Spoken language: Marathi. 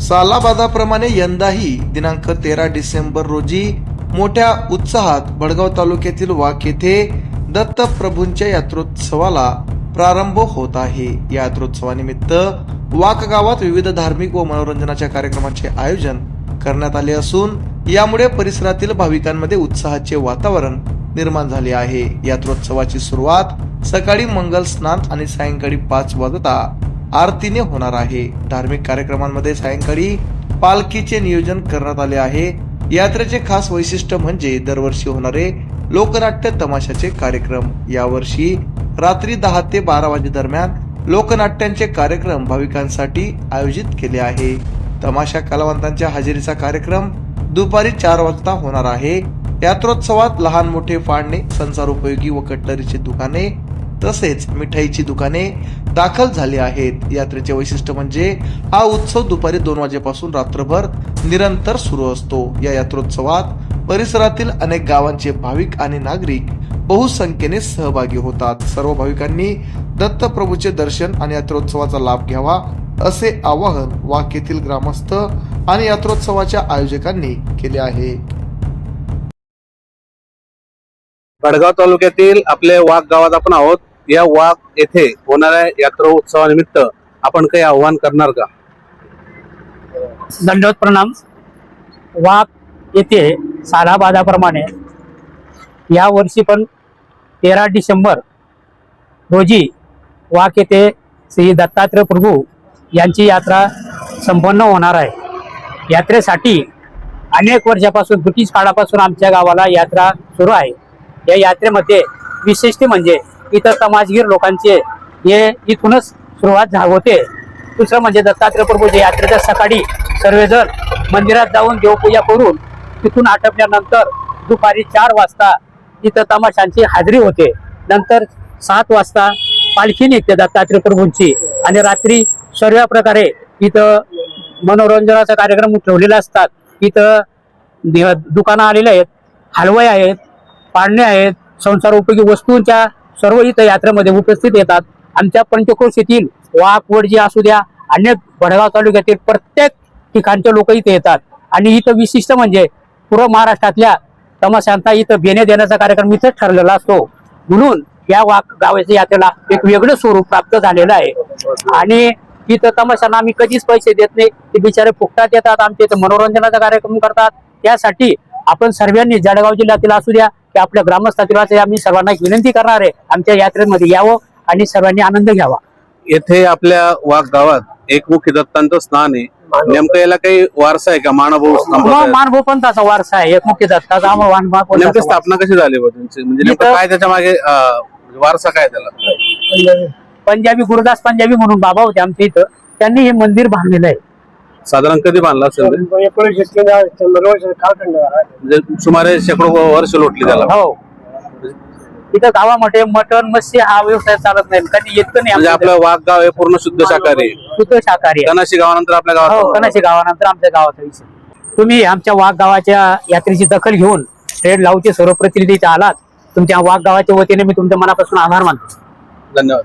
सालाबादाप्रमाणे यंदाही दिनांक तेरा डिसेंबर रोजी मोठ्या उत्साहात भडगाव तालुक्यातील वाक येथे दत्तप्रभूंच्या यात्रोत्सवाला प्रारंभ होत आहे. या यात्रोत्सवानिमित्त वाक गावात विविध धार्मिक व मनोरंजनाच्या कार्यक्रमाचे आयोजन करण्यात आले असून यामुळे परिसरातील भाविकांमध्ये उत्साहाचे वातावरण निर्माण झाले आहे. यात्रोत्सवाची सुरुवात सकाळी मंगल स्नान आणि सायंकाळी पाच वाजता आरतीने होणार आहे. धार्मिक कार्यक्रमांमध्ये सायंकाळी पालखीचे नियोजन करण्यात आले आहे. यात्रेचे खास वैशिष्ट्य म्हणजे दरवर्षी होणारे लोकनाट्य तमाशाचे कार्यक्रम. यावर्षी रात्री दहा ते बारा वाजे दरम्यान लोकनाट्यांचे कार्यक्रम भाविकांसाठी आयोजित केले आहे. तमाशा कलावंतांच्या हजेरीचा कार्यक्रम दुपारी चार वाजता होणार आहे. यात्रोत्सवात लहान मोठे फाळणे संसार उपयोगी व कटलरीची दुकाने तसेच मिठाईची दुकाने दाखल झाली आहेत. यात्रेचे वैशिष्ट्य म्हणजे हा उत्सव दुपारी दोन वाजेपासून रात्रभर निरंतर सुरू असतो. या यात्रोत्सवात परिसरातील अनेक गावांचे भाविक आणि नागरिक बहुसंख्येने सहभागी होतात. सर्व भाविकांनी दत्तप्रभूचे दर्शन आणि यात्रोत्सवाचा लाभ घ्यावा असे आवाहन वाक येथील ग्रामस्थ आणि यात्रोत्सवाच्या आयोजकांनी केले आहे. वडगाव तालुक्यातील आपले वाघ गावात आपण आहोत. या वाघ येथे होणाऱ्या यात्रा उत्सवानिमित्त आपण काही आव्हान करणार का? दंडवत प्रणाम. वाघ येथे सालाबादाप्रमाणे या वर्षी पण तेरा डिसेंबर रोजी वाघ येथे श्री दत्तात्रय प्रभू यांची यात्रा संपन्न होणार आहे. यात्रेसाठी अनेक वर्षापासून ब्रिटिश काळापासून आमच्या गावाला यात्रा सुरू आहे. या यात्रेमध्ये विशेषते म्हणजे इथं समाजगीर लोकांचे हे इथूनच सुरुवात होते. दुसरं म्हणजे दत्तात्रय प्रभूच्या यात्रेच्या सकाळी सर्वजण मंदिरात जाऊन देवपूजा करून तिथून आटपल्यानंतर दुपारी चार वाजता इथं तमाशांची हाजरी होते. नंतर सात वाजता पालखी निघते दत्तात्रय प्रभूंची आणि रात्री सर्व प्रकारे इथं मनोरंजनाचा कार्यक्रम ठेवलेला असतात. इथं दुकानं आलेले आहेत हलवाई आहेत पाळणे आहेत संसार उपयोगी वस्तूंच्या सर्व इथं यात्रेमध्ये उपस्थित येतात. आमच्या पंचक्रोशीतील वाघ वडजी असू द्या अनेक भडगाव तालुक्यातील प्रत्येक ठिकाणचे लोक इथे येतात. आणि इथं विशिष्ट म्हणजे पूर्व महाराष्ट्रातल्या तमाशांचा इथं बेणे देण्याचा कार्यक्रम इथंच ठरलेला असतो. म्हणून या वाघ गावाच्या यात्रेला एक वेगळं स्वरूप प्राप्त झालेलं आहे. आणि इथं तमाशांना आम्ही कधीच पैसे देत नाही. ते बिचारे फुकटात येतात आमच्या इथं मनोरंजनाचा कार्यक्रम करतात. त्यासाठी आपण सर्वांनी जळगाव जिल्ह्यातील असू द्या की आपल्या ग्रामस्थातील आम्ही सर्वांना एक विनंती करणार आहे. आमच्या यात्रेमध्ये यावं आणि सर्वांनी आनंद घ्यावा. येथे आपल्या वाघ गावात एक मुख्य दत्तांचं स्नान आहे. नेमकं याला काही वारसा आहे का? मानभाऊ संप्रदाय? मानभो पंथाचा वारसा आहे. एक मुख्य दत्ताचा नेमकी. स्थापना कशी झाली त्यांची? म्हणजे नेमकं काय त्याच्यामागे वारसा काय त्याला? पंजाबी गुरुदास पंजाबी म्हणून बाबा होते आमच्या इथं. त्यांनी हे मंदिर बांधलेलं आहे. साधारण कधी बांधला असेल? एकोणीसशे. म्हणजे सुमारे शेकडो वर्ष लोटली त्याला हो इथं गावामध्ये मटण मत्स्य हा व्यवसाय चालत नाही कधी येत नाही म्हणजे आपलं वाघ गाव हे पूर्ण शुद्ध शाकाहारी आहे. शुद्ध शाकाहारी आहे. कनाशी गावानंतर आपल्या हो गावात कणाशी गावानंतर आमच्या गावाचा विषय तुम्ही आमच्या वाघ गावाच्या यात्रेची दखल घेऊन ट्रेड लावचे सर्व प्रतिनिधी इथे आलात तुमच्या वाघ गावाच्या वतीने मी तुमच्या मनापासून आभार मानतो धन्यवाद